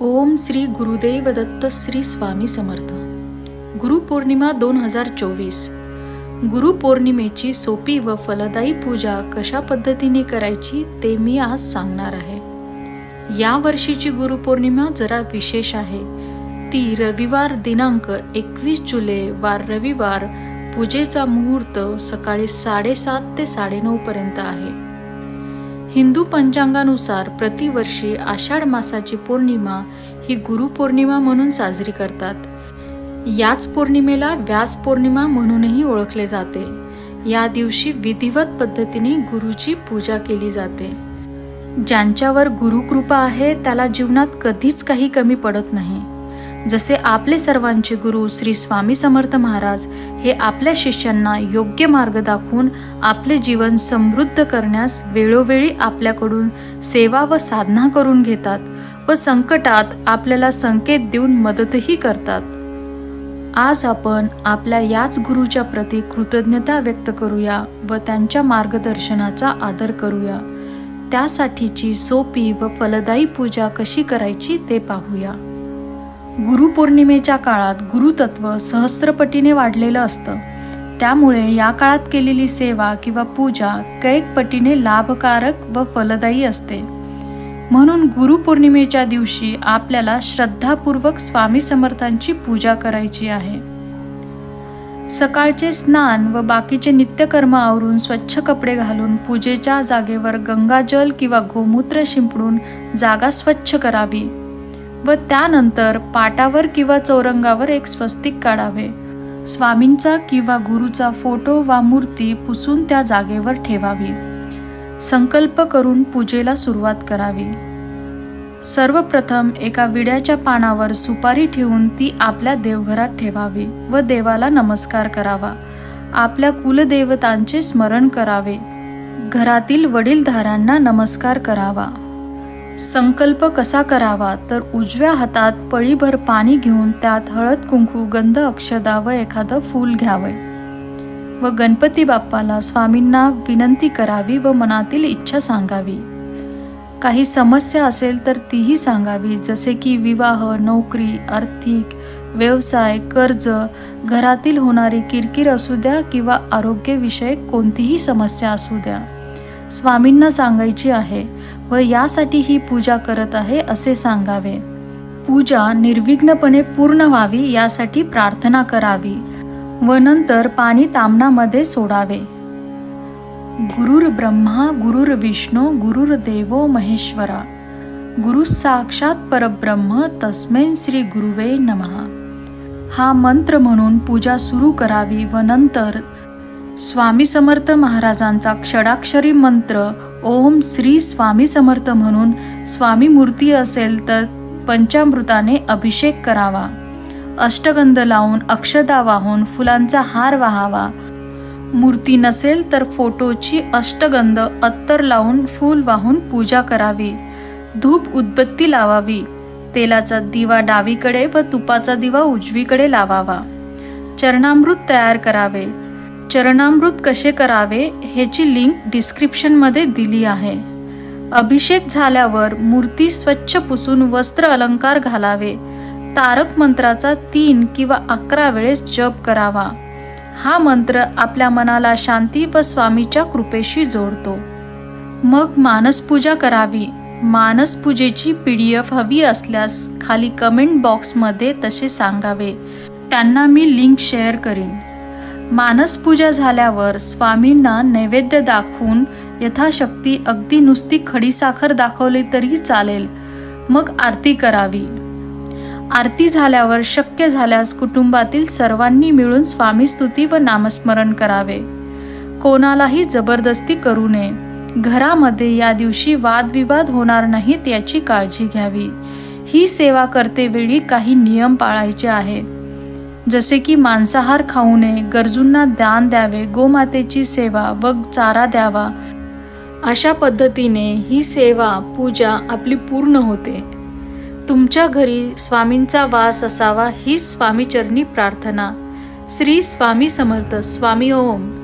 ओम श्री गुरुदेव दत्त श्री स्वामी समर्थ. गुरुपौर्णिमा दोन हजार चोवीस. गुरुपौर्णिमेची सोपी व फलदायी पूजा कशा पद्धतीने करायची ते मी आज सांगणार आहे. या वर्षीची गुरुपौर्णिमा जरा विशेष आहे. ती रविवार दिनांक एकवीस जुलै वार रविवार पूजेचा मुहूर्त सकाळी साडेसात ते साडेनऊ पर्यंत आहे. हिंदू पंचांगानुसार प्रतिवर्षी आषाढ मासाची पौर्णिमा ही गुरुपौर्णिमा म्हणून साजरी करतात. याच पौर्णिमेला व्यास पौर्णिमा म्हणूनही ओळखले जाते. या दिवशी विधिवत पद्धतीने गुरुची पूजा केली जाते. ज्यांच्यावर गुरुकृपा आहे त्याला जीवनात कधीच काही कमी पडत नाही. जसे आपले सर्वांचे गुरु श्री स्वामी समर्थ महाराज हे आपल्या शिष्यांना योग्य मार्ग दाखवून आपले जीवन समृद्ध करण्यास वेळोवेळी आपल्याकडून सेवा व साधना करून घेतात व संकटात आपल्याला संकेत देऊन मदतही करतात. आज आपण आपल्या याच गुरुच्या प्रती कृतज्ञता व्यक्त करूया व त्यांच्या मार्गदर्शनाचा आदर करूया. त्यासाठीची सोपी व फलदायी पूजा कशी करायची ते पाहूया. गुरुपौर्णिमेच्या काळात गुरुतत्व सहस्त्रपटीने वाढलेलं असतं. त्यामुळे या काळात केलेली सेवा किंवा पूजा कैकपटीने लाभकारक व फलदायी असते. म्हणून गुरुपौर्णिमेच्या दिवशी आपल्याला श्रद्धापूर्वक स्वामी समर्थांची पूजा करायची आहे. सकाळचे स्नान व बाकीचे नित्यकर्म आवरून स्वच्छ कपडे घालून पूजेच्या जागेवर गंगाजल किंवा गोमूत्र शिंपडून जागा स्वच्छ करावी. व त्यानंतर पाटावर किंवा चौरंगावर एक स्वस्तिक काढावे. स्वामींचा किंवा गुरुचा फोटो वा मूर्ती पुसून त्या जागेवर ठेवावी. संकल्प करून पूजेला सुरुवात करावी. सर्वप्रथम एका विड्याच्या पानावर सुपारी ठेवून ती आपल्या देवघरात ठेवावी व देवाला नमस्कार करावा. आपल्या कुलदेवतांचे स्मरण करावे. घरातील वडीलधारांना नमस्कार करावा. संकल्प कसा करावा तर उजव्या हातात पळीभर पाणी घेऊन त्यात हळद कुंकू गंध अक्षदा व एखादं फूल घ्यावे. व गणपती बाप्पाला स्वामींना विनंती करावी व मनातील इच्छा सांगावी. काही समस्या असेल तर तीही सांगावी जसे की विवाह नोकरी आर्थिक व्यवसाय कर्ज घरातील होणारी किरकिर असू द्या किंवा आरोग्यविषयक कोणतीही समस्या असू द्या. स्वामींना सांगायची आहे व यासाठी ही पूजा करत आहे असे सांगावे. पूजा निर्विघ्नपणे पूर्ण व्हावी यासाठी प्रार्थना करावी व नंतर पाणी तामणामध्ये सोडावे. गुरुर ब्रह्मा गुरुर विष्णू गुरुर देवो महेश्वरा. गुरु साक्षात परब्रह्म तस्मै श्री गुरुवे नमः. हा मंत्र म्हणून पूजा सुरू करावी व नंतर स्वामी समर्थ महाराजांचा क्षडाक्षरी मंत्र ओम श्री स्वामी समर्थ म्हणून स्वामी मूर्ती असेल तर पंचामृताने अभिषेक करावा. अष्टगंध लावून अक्षदा वाहून फुलांचा हार वाहावा. मूर्ती नसेल तर फोटोची अष्टगंध अत्तर लावून फूल वाहून पूजा करावी. धूप उदबत्ती लावावी. तेलाचा दिवा डावीकडे व तुपाचा दिवा उजवीकडे लावावा. चरणामृत तयार करावे. चरणामृत कसे करावे ह्याची लिंक डिस्क्रिप्शनमध्ये दिली आहे. अभिषेक झाल्यावर मूर्ती स्वच्छ पुसून वस्त्र अलंकार घालावे. तारक मंत्राचा तीन किंवा अकरा वेळेस जप करावा. हा मंत्र आपल्या मनाला शांती व स्वामीच्या कृपेशी जोडतो. मग मानसपूजा करावी. मानसपूजेची पी डी एफ हवी असल्यास खाली कमेंट बॉक्समध्ये तसे सांगावे. त्यांना मी लिंक शेअर करीन. मानसपूजा झाल्यावर स्वामींना नैवेद्य दाखवून यथाशक्ती अगदी नुसती खडीसाखर दाखवली तरी चालेल. मग आरती करावी. आरती झाल्यावर शक्य झाल्यास कुटुंबातील सर्वांनी मिळून स्वामी स्तुती व नामस्मरण करावे. कोणालाही जबरदस्ती करू नये. घरामध्ये या दिवशी वादविवाद होणार नाहीत याची काळजी घ्यावी. ही सेवा करतेवेळी काही नियम पाळायचे आहे. जसे की मांसाहार खाऊ नये गरजूंना दान द्यावे गोमातेची सेवा व चारा द्यावा. अशा पद्धतीने ही सेवा पूजा आपली पूर्ण होते. तुमच्या घरी स्वामींचा वास असावा ही स्वामीचरणी प्रार्थना. श्री स्वामी समर्थ स्वामी ओम.